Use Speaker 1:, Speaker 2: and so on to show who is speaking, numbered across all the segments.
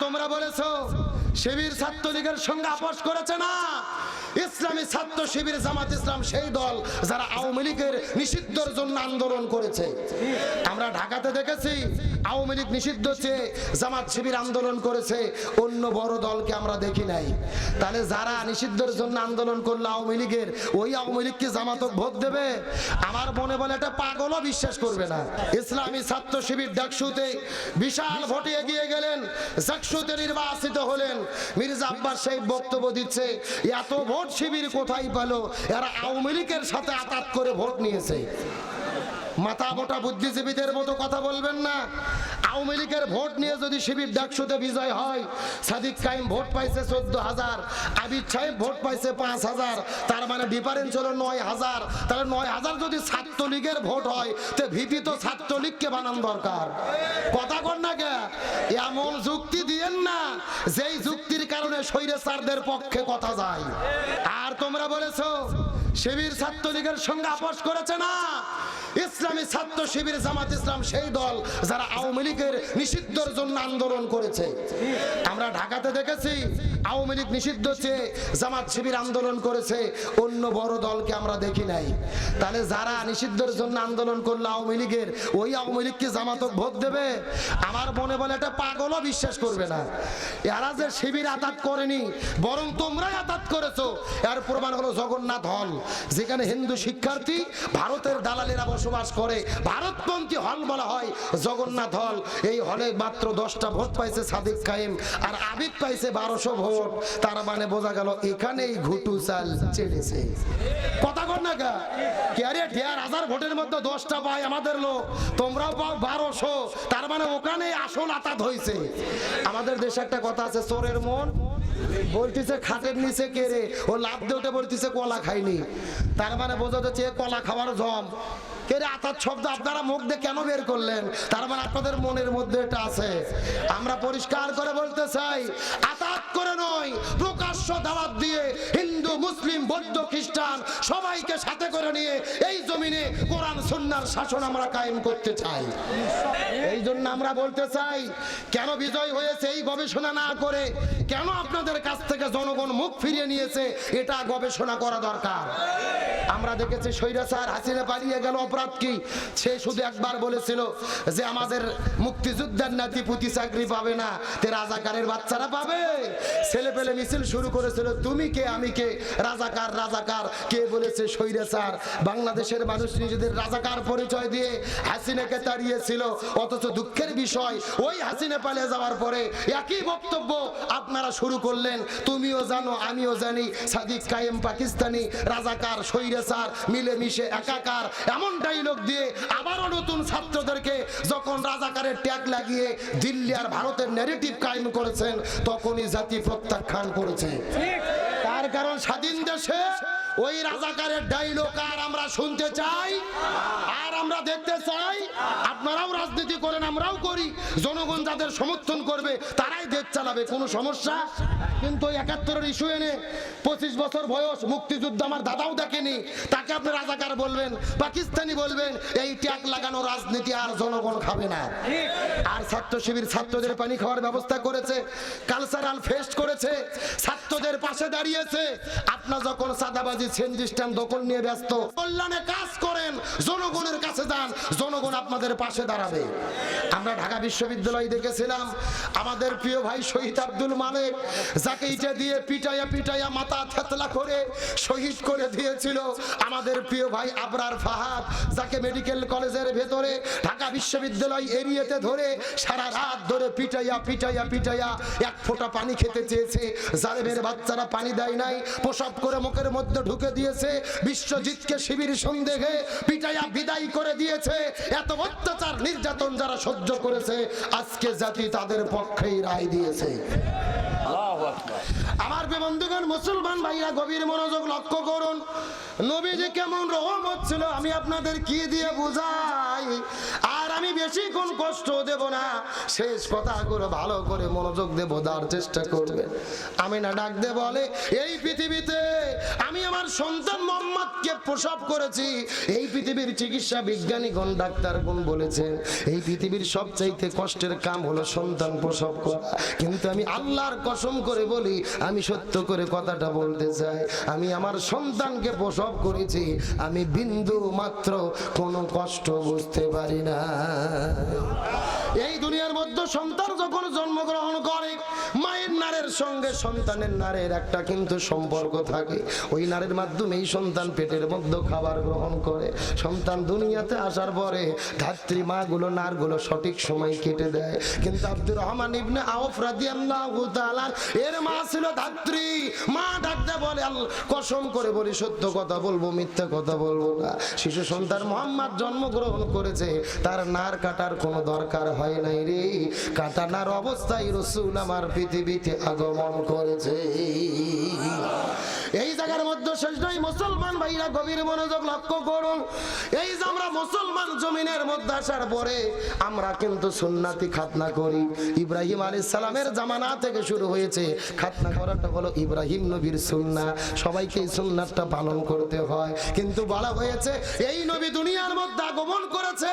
Speaker 1: তোমরা বলেছ শিবির ছাত্রলীগের সঙ্গে আপোষ করেছে না? ইসলামী ছাত্র শিবির জামাত ইসলাম সেই দল যারা আওয়ামী লীগের নিষিদ্ধর জন্য আন্দোলন করেছে। আমরা ঢাকাতে দেখেছি, আওয়ামী লীগ নিষিদ্ধ চেয়ে জামাত শিবির আন্দোলন করেছে, অন্য বড় দলকে আমরা দেখি নাই। তাহলে যারা নিষিদ্ধের জন্য আন্দোলন করল আওয়ামী লীগের, ওই আওয়ামী লীগ কি জামাতক ভোট দেবে? আমার মনে বলে এটা পাগলও বিশ্বাস করবে না। ইসলামী ছাত্র শিবির ডাকসুতে বিশাল ভোটে এগিয়ে গেলেন, জাকসুতে নির্বাচিত হলেন। মির্জা আব্বাস সাহেব বক্তব্য দিচ্ছে, এত ভোট শিবির কোথায় পেল? এরা আওয়ামী লীগের সাথে আতাত করে ভোট নিয়েছে। মাথা মোটা বুদ্ধিজীবীদের মতো কথা বলবেন না। আওয়ামী লীগের ভোট নিয়ে যদি শিবির ডাকসুতে বিজয় হয়, সাদিক কাইম ভোট পাইছে চোদ্দ হাজার আবিদ সাহেব ভোট পাইছে পাঁচ হাজার, তার মানে ডিফারেন্স হলো নয় হাজার। তাহলে নয় হাজার যদি ছাত্রলীগের ভোট হয়, তো ভিপি তো ছাত্রলীগকে বানান দরকার। কথা কর না কে? এমন যুক্তি দিয়েন না, যেই যুক্তির কারণে স্বৈরাচারদের পক্ষে কথা যায়। আর তোমরা বলেছ, শিবির ছাত্রলীগের সঙ্গে আপোষ করেছে না? ইসলামী ছাত্র শিবির জামাত ইসলাম সেই দল যারা আওয়ামী লীগের নিষিদ্ধর জন্য আন্দোলন করেছে। আমরা ঢাকাতে দেখেছি আওয়ামী লীগ নিষিদ্ধ চেয়ে জামাত শিবির আন্দোলন করেছে, অন্য বড় দলকে আমরা দেখি নাই। তাহলে যারা নিষিদ্ধের জন্য আন্দোলন করল আওয়ামী লীগের, ওই আওয়ামী লীগ কি জামাতক ভোট দেবে? আমার মনে বলে এটা পাগলও বিশ্বাস করবে না। এরা যে শিবির আতাত করেনি, বরং তোমরাই আতাত করেছ। এর প্রমাণ হলো জগন্নাথ হল, যেখানে হিন্দু শিক্ষার্থী ভারতের দালালেরা বসবাস করে। ভারতপন্থী হল বলা হয় জগন্নাথ হল। এই হলে মাত্র দশটা ভোট পাইছে সাদিক কায়েম, আর আবিদ পাইছে বারোশো ভোট। মানে বোঝা গেল এখানেই ঘুটু চাল চেলেছে কথা কর না গা। হাজার মধ্যে দশটা পাই আমাদের লোক। তোমরাও পাও বারোশো। তার মানে ওখানে আসল আতাত হয়েছে আমাদের দেশে একটা কথা আছে, চোরের মন বলতেছে, খাটের নিচে কেড়ে ও লাভ দিয়ে বলতেছে, কলা খাইনি। তার মানে বোঝা যাচ্ছে কলা খাওয়ার জম। কেরে আতার শব্দ আপনারা মুখ দিয়ে কেন বের করলেন? তার মানে আপনাদের মনের মধ্যে এটা আছে। আমরা পরিষ্কার করে বলতে চাই, আতাত করে নয়, প্রকাশ্য দাওয়াত দিয়ে হিন্দু, মুসলিম, বৌদ্ধ, খ্রিস্টান সবাইকে সাথে করে নিয়ে এই জমিনে কোরআন, সুন্নার শাসন আমরা কায়েম করতে চাই। এই জন্য আমরা বলতে চাই, কেন বিজয় হয়েছে এই গবেষণা না করে? কেন আপনাদের কাছ থেকে জনগণ মুখ ফিরিয়ে নিয়েছে? এটা গবেষণা করা দরকার। আমরা দেখেছি স্বৈরাচার হাসিনা পালিয়ে গেল অপরাধ কি? সে শুধু একবার বলেছিল যে আমাদের মুক্তিযোদ্ধার নাতি পুঁতি চাকরি পাবে না, তে রাজাকারের বাচ্চারা পাবে। ছেলে পেলে মিছিল শুরু করেছিল, তুমি কে? আমি কে? রাজাকার রাজাকার। কে বলেছে? স্বৈরাচার। বাংলাদেশের মানুষ নিজেদের রাজাকার পরিচয় দিয়ে হাসিনাকে তাড়িয়েছিল। অথচ দুঃখের বিষয়, ওই হাসিনা পালিয়ে যাওয়ার পরে একই বক্তব্য আপনারা শুরু করলেন, তুমিও জানো, আমিও জানি, সাদিক কায়েম পাকিস্তানি, রাজাকার স্বৈরাচার মিলেমিশে একাকার এমন ডাইলগ দিয়ে আবারও নতুন ছাত্রদেরকে যখন রাজাকারের ট্যাগ লাগিয়ে দিল্লি আর ভারতের ন্যারেটিভ কায়েম করেছেন, তখনই জাতি প্রত্যাখ্যান করেছে। তার কারণ স্বাধীন দেশে ওই রাজাকারের ডাইলগ আর আমরা শুনতে চাই, আর আমরা দেখতে চাই, আপনারাও রাজনীতি করেন, আমরাও করি। জনগণ যাদের সমর্থন করবে, তারাই দেশ চালাবে, কোনো সমস্যা? কিন্তু একাত্তরের ইস্যু এনে পঁচিশ বছর বয়স মুক্তিযুদ্ধ আমার দাদাও দেখেনি। তাকে আপনি রাজাকার বলবেন, পাকিস্তানি বলবেন, এই ট্যাগ লাগানো রাজনীতি আর জনগণ খাবে না। আর ছাত্র শিবির ছাত্রদের পানি খাওয়ার ব্যবস্থা করেছে কালচারাল ফেস্ট করেছে, ছাত্রদের পাশে দাঁড়িয়েছে। আপনার যখন সাদাবাজি সেন্ডিস্টান দখল নিয়ে ব্যস্ত, কল্যাণে কাজ করেন, জনগণের কাছে যান, জনগণ আপনাদের পাশে দাঁড়াবে। আমরা ঢাকা বিশ্ববিদ্যালয় দেখেছিলাম, আমাদের প্রিয় ভাই শহীদ আব্দুল মালিক যাকে ইটা দিয়ে পিটাইয়া পিটাইয়া মাথা থেতলা করে শহীদ করে দিয়েছিল। আমাদের প্রিয় ভাই আবরার ফাহাদ, যাকে মেডিকেল কলেজের ভেতরে ঢাকা বিশ্ববিদ্যালয় এরিয়াতে ধরে সারা রাত ধরে পিটাইয়া পিটাইয়া পিটাইয়া এক ফোঁটা পানি খেতে চেয়েছে। জালেমের বাচ্চারা পানি দেয় নাই প্রসব করে মুখের মধ্যে ঢুকে দিয়েছে বিশ্বজিৎকে শিবির সন্দেহে পিটাইয়া বিদায় করে দিয়েছে। এত অত্যাচার নির্যাতন যারা সহ্য করেছে আজকে জাতি তাদের পক্ষেই রায় দিয়েছে। আমার বন্ধুগণ মুসলমান ভাইরা গভীর মনোযোগ লক্ষ্য করুন। নবীজি কেমন রহমত ছিল আমি আপনাদের কি দিয়ে বুঝাই? আমি বেশি কোন কষ্ট দেব না। শেষ কথাগুলো ভালো করে মনোযোগ দেব, দেওয়ার চেষ্টা করবে। আমি না ডাক দে বলে, এই পৃথিবীতে আমি আমার সন্তান মোহাম্মদকে প্রসব করেছি। এই পৃথিবীর চিকিৎসা বিজ্ঞানীগণ ডাক্তারগণ বলেছেন, এই পৃথিবীর সবচাইতে কষ্টের কাম হলো সন্তান প্রসব করা। কিন্তু আমি আল্লাহর কসম করে বলি, আমি সত্য করে কথাটা বলতে চাই। আমি আমার সন্তানকে প্রসব করেছি, আমি বিন্দু মাত্র কোনো কষ্ট বুঝতে পারি না। এই দুনিয়ার মধ্যে সন্তান যখন জন্মগ্রহণ করে মায়ের নারের সঙ্গে সন্তানের নারের একটা কিন্তু সম্পর্ক থাকে। ওই নারের মাধ্যমে এই সন্তান পেটের মধ্যে খাবার গ্রহণ করে। সন্তান দুনিয়াতে আসার পরে ধাত্রী মাগুলো, নারগুলো সঠিক সময় কেটে দেয়। কিন্তু আব্দুর রহমান ইবনে আউফ রাদিয়াল্লাহু তাআলা, এর মা ছিল ধাত্রী। মা ডাকতে বলে কসম করে বলি, সত্য কথা বলব, মিথ্যা কথা বলব না। শিশু সন্তান মোহাম্মদ জন্মগ্রহণ করেছে। তার নার কাটার কোনো দরকার হয় নাই রে। কাটানার অবস্থায় রসুল আমার পৃথিবীতে আগমন করেছে। এই জায়গার মধ্যে শেষ নয় মুসলমান ভাইরা গভীর মনোযোগ লক্ষ্য করুন। এই যে আমরা মুসলমান জমিনের মধ্যে আসার পরে আমরা কিন্তু সুন্নাতি খাতনা করি। ইব্রাহিম আলাইহিস সালামের জামানা থেকে শুরু হয়েছে। খাতনা করাটা হলো ইব্রাহিম নবীর সুন্নাহ সবাইকে এই সুন্নাতটা পালন করতে হয়। কিন্তু বলা হয়েছে, এই নবী দুনিয়ার মধ্যে আগমন করেছে।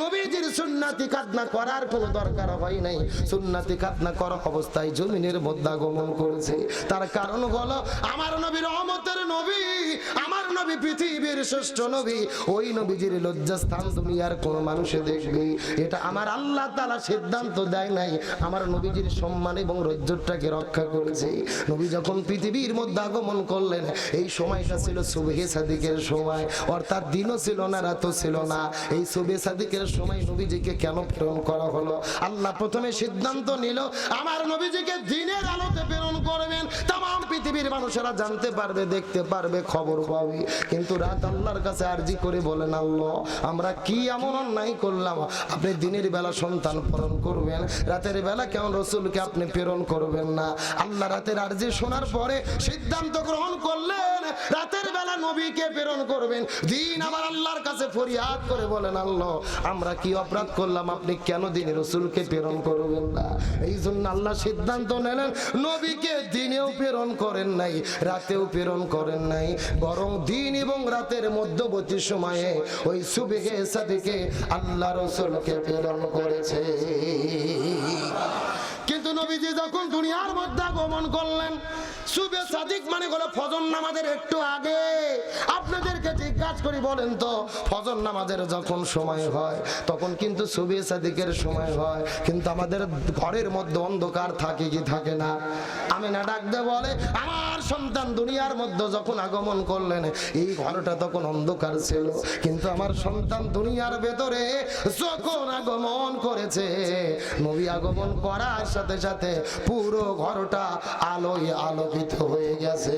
Speaker 1: নবীজির সুন্নাতি খাতনা করার কোনো দরকার হয় নাই। সুন্নাতি খাতনা করা অবস্থায় জমিনের মধ্যে আগমন করেছে। তার কারণ হলো, আমার নবী সিদ্ধান্ত দেয় আমার নবীজির সম্মান এবং রজ্জটাকে রক্ষা করেছে। নবী যখন পৃথিবীর মধ্যে আগমন করলেন, এই সময়টা ছিল সুবেহে সাদিকের সময়। অর্থাৎ দিনও ছিল না, রাতও ছিল না। এই সুবে সাদিকের সময় নবীজিকে কেন প্রেরণ করা হলো? আল্লাহ প্রথমে সিদ্ধান্ত নিল, আমার নবীজিকে দিনের আলোতে প্রেরণ করবেন। তাম পৃথিবীর মানুষেরা জানতে পারবে, দেখতে পারবে, খবর পাবে। কিন্তু রাত আল্লাহর কাছে আরজি করে বলেন, আল্লাহ, আমরা কি এমন অন্যায় করলাম? আপনি দিনের বেলা সন্তান প্রেরণ করবেন, রাতের বেলা কেমন রসুলকে আপনি প্রেরণ করবেন না? আল্লাহ রাতের আরজি শোনার পরে সিদ্ধান্ত গ্রহণ করলেন, রাতের বেলা নবীকে প্রেরণ করবেন। দিন আমার আল্লাহর কাছে ফরিয়াদ করে বলেন, আল্লাহ, আমরা কি অপরাধ করলাম? আপনি কেন দিনে রসুলকে প্রেরণ করবেন না? এই জন্য আল্লাহ সিদ্ধান্ত নিলেন, নবীকে দিনেও প্রেরণ করেন নাই রাতেও প্রেরণ করেন নাই। বরং দিন এবং রাতের মধ্যবর্তী সময়ে ওই সুবেগে সাদিকে আল্লাহ রসুলকে প্রেরণ করেছে। কিন্তু নবীজি যখন দুনিয়ার মধ্যে আগমন করলেন সুবে সাদিক মানে হলো ফজর নামাজের একটু আগে। আপনাদেরকে জিজ্ঞাসা করি বলেন তো, ফজর নামাজের যখন সময় হয়, তখন কিন্তু সুবে সাদিকের সময় হয়। কিন্তু আমাদের ঘরের মধ্যে অন্ধকার থাকে কি থাকে না? আমি না ডাকতে বলে, আমার সন্তান দুনিয়ার মধ্যে যখন আগমন করলেন, এই ঘরটা তখন অন্ধকার ছিল। কিন্তু আমার সন্তান দুনিয়ার ভেতরে যখন আগমন করেছে, নবী আগমন করার সাথে সাথে পুরো ঘরটা আলোয় আলোকিত হয়ে গেছে।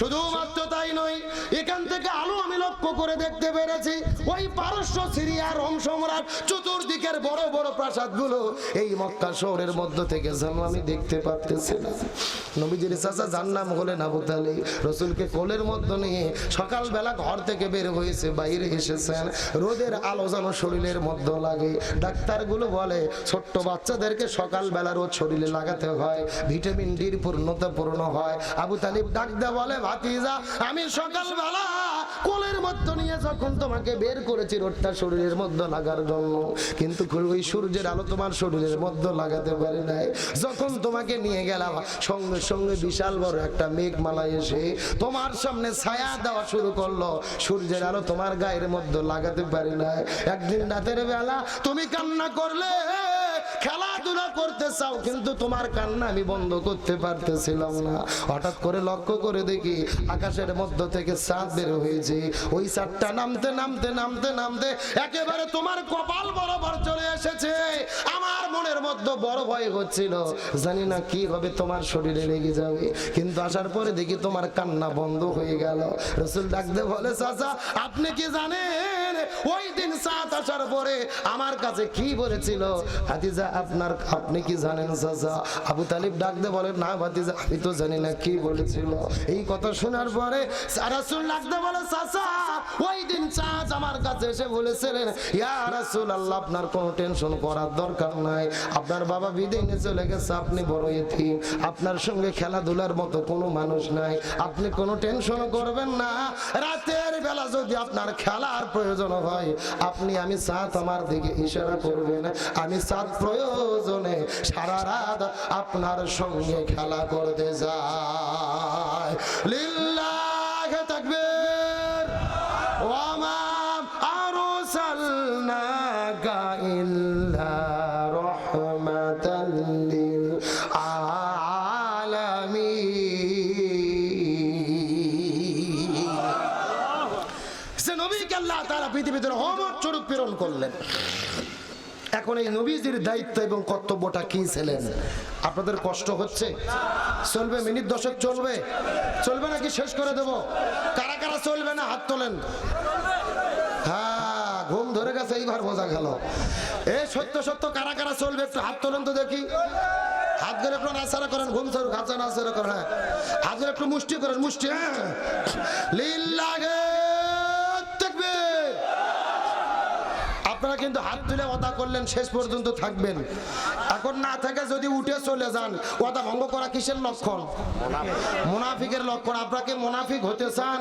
Speaker 1: শুধুমাত্র তাই নয়, এখান থেকে আলো আমি লক্ষ্য করে দেখতে পেরেছি, ওই পারস্য সিরিয়ার রোম সম্রাট চতুর্দিকের বড় বড় প্রাসাদগুলো এই মক্কা শহরের মধ্য থেকে যেন আমি দেখতে পারতেছি না। নবীজির চাচা যার নাম হলেন আবু তালিব, রসুলকে কোলের মধ্যে নিয়ে সকালবেলা ঘর থেকে বের হয়েছে, বাইরে এসেছেন। রোদের আলো যেন শরীরের মধ্যে লাগে। ডাক্তারগুলো বলে, ছোট্ট বাচ্চাদেরকে সকালবেলা রোদ শরীরে লাগাতে হয়, ভিটামিন ডির পূর্ণতা পূর্ণ হয়। আবু তালিব ডাকদা বলে ভাতিজা, আমি সকালবেলা কোলের মধ্যে নিয়ে যখন তোমাকে বের করেছি, রোদটা শরীরের মধ্যে লাগার জন্য। কিন্তু ওই সূর্যের আলো তোমার শরীরের মধ্যে লাগাতে পারে নাই। যখন তোমাকে নিয়ে গেলাম, সঙ্গে সঙ্গে বিশাল বড় একটা মেঘমালা এসে তোমার সামনে ছায়া দেওয়া শুরু করল। সূর্যের আলো তোমার গায়ের মধ্যে লাগাতে পারে নাই। একদিন রাতের বেলা তুমি কান্না করলে খেলাধুলা করতে চাও, কিন্তু তোমার কান্না আমি বন্ধ করতে পারতেছিলাম না। হঠাৎ করে লক্ষ্য করে দেখি আকাশের মধ্য থেকে চাঁদ বের হয়েছে। ওই চাঁদটা নামতে নামতে নামতে নামতে একেবারে তোমার কপাল বরাবর চলে এসেছে। আমার মনের মধ্যে বড় ভয় হচ্ছিল, জানি না কি হবে, তোমার শরীরে লেগে যাবে। কিন্তু আসার পরে দেখি তোমার কান্না বন্ধ হয়ে গেল। রসুল ডাকতে বলে, চাচা, আপনি কি জানেন ওই দিন সাত আসার পরে আমার কাছে কি বলেছিল? হাতিজা আপনার, আপনি কি জানেন চাচা? আবু তালিব ডাক দে বলে, না ভাতিজা, আমি তো জানি না কি বলেছিল। এই কথা শোনার পরে রাসূল ডাক দে বলে, চাচা, ওই দিন চাচ আমার কাছে এসে বলেছিলেন, ইয়া রাসূল আল্লাহ আপনার কোনো টেনশন করার দরকার নাই। আপনার বাবা বিদেশে চলে গেছে, আপনি বড় এতিম। আপনার সঙ্গে খেলাধুলার মতো কোনো মানুষ নাই। আপনি কোনো টেনশন করবেন না। রাতের বেলা যদি আপনার খেলার প্রয়োজন হয়। আপনি, আমি সাথ আমার দিকে ইশারা করবেন। আমি সাত প্রয়োজনে সারা রাত আপনার সঙ্গে খেলা করতে যাই। করলেন। এখন এই নবীজির দায়িত্ব এবং কর্তব্যটা কি ছিলেন? আপনাদের কষ্ট হচ্ছে? চলবে, মিনিট দশক চলবে। চলবে নাকি শেষ করে দেব? কারা কারা চলবে না? হাত তোলেন। হ্যাঁ ঘুম ধরে গেছে, এইবার বোঝা গেল। এ, সত্য সত্য, কারা কারা চলবে? একটু হাত তোলেন তো দেখি। হাত ধরে একটু নাচারা করেন, ঘুম নাচারা করেন হ্যাঁ। হাত ধরে একটু মুষ্টি করেন, মুষ্টি হ্যাঁ। লিল্লাহে তাকবীর আপনারা কিন্তু হাত তুলে ওদা করলেন, শেষ পর্যন্ত থাকবেন। এখন না থেকে যদি উঠে চলে যান ওদা ভঙ্গ করা কিসের লক্ষণ? মুনাফিকের লক্ষণ। আপনাকে মুনাফিক হতে চান?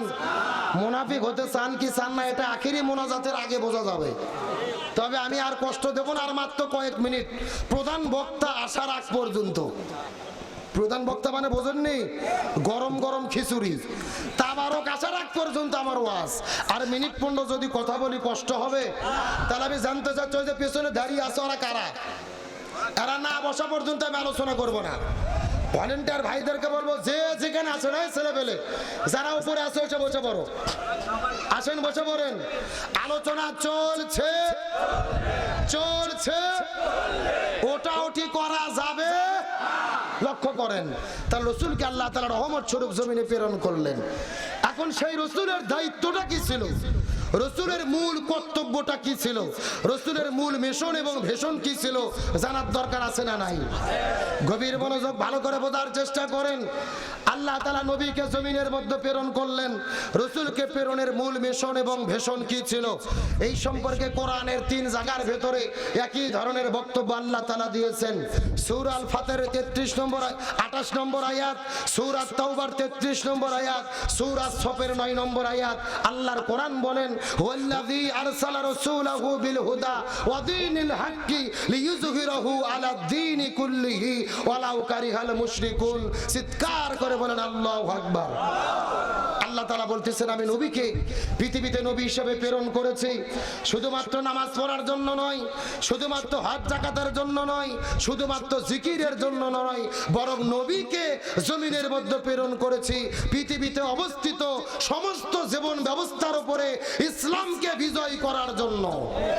Speaker 1: মুনাফিক হতে চান কি চান না, এটা আখিরি মোনাজাতের আগে বোঝা যাবে। তবে আমি আর কষ্ট দেব না, আর মাত্র কয়েক মিনিট। প্রধান বক্তা আসার আগ পর্যন্ত। প্রধান বক্তা মানে বোঝেননি? গরম গরম খিচুড়ি। তাবারক আসার আগ পর্যন্ত আমার ওয়াজ। আর মিনিট পনেরো যদি কথা বলি, কষ্ট হবে। তাহলে আমি জানতে চাচ্ছি যে পেছনে দাঁড়িয়ে আছে ওরা কারা? এরা না বসা পর্যন্ত আমি আলোচনা করব না। ভলেন্টিয়ার ভাইদেরকে বলব, যে যেখানে আছে না ছেলে পেলে যারা উপরে আছে ওসে বসে পড়ো। আসেন, বসে পড়েন। আলোচনা চলছে। চলছে। ওটা ওটি করা যাবে লক্ষ্য করেন, তার রসুলকে আল্লাহ তালা রহমত স্বরূপ জমিনে প্রেরণ করলেন। এখন সেই রসুলের দায়িত্বটা কি ছিল? রসুলের মূল কর্তব্যটা কি ছিল? রসুলের মূল মিশন এবং ভেষণ কি ছিল? জানার দরকার আছে না নাই? গভীর মনোযোগ ভালো করে বোঝার চেষ্টা করেন। আল্লাহ তালা নবীকে জমিনের মধ্যে প্রেরণ করলেন। রসুলকে প্রেরণের মূল মিশন এবং ভেষণ কি ছিল? এই সম্পর্কে কোরআনের তিন জায়গার ভেতরে একই ধরনের বক্তব্য আল্লাহ তালা দিয়েছেন। সুর আল ফাতের তেত্রিশ নম্বর আঠাশ নম্বর আয়াত, সুর আত তাওবার তেত্রিশ নম্বর আয়াত, সুর আত সপের নয় নম্বর আয়াত। আল্লাহর কোরআন বলেন ওয়াল্লাযী আরসালা রাসূলাহু বিল হুদা ওয়া দীনিল হাক্কি লিইয়ুযহিরাহু আলা দীনি কুল্লিহি ওয়ালাউ কারিহাল মুশরিকুন চিৎকার করে বলেন, আল্লাহু আকবার. আল্লাহ তালা বলতেছেন, আমি নবীকে পৃথিবীতে নবী হিসাবে প্রেরণ করেছি। শুধুমাত্র নামাজ পড়ার জন্য নয়, শুধুমাত্র হাত জাকাতের জন্য নয়, শুধুমাত্র জিকিরের জন্য নয়, বরং নবীকে জমিনের মধ্যে প্রেরণ করেছি। পৃথিবীতে অবস্থিত সমস্ত জীবন ব্যবস্থার উপরে ইসলামকে বিজয় করার জন্য।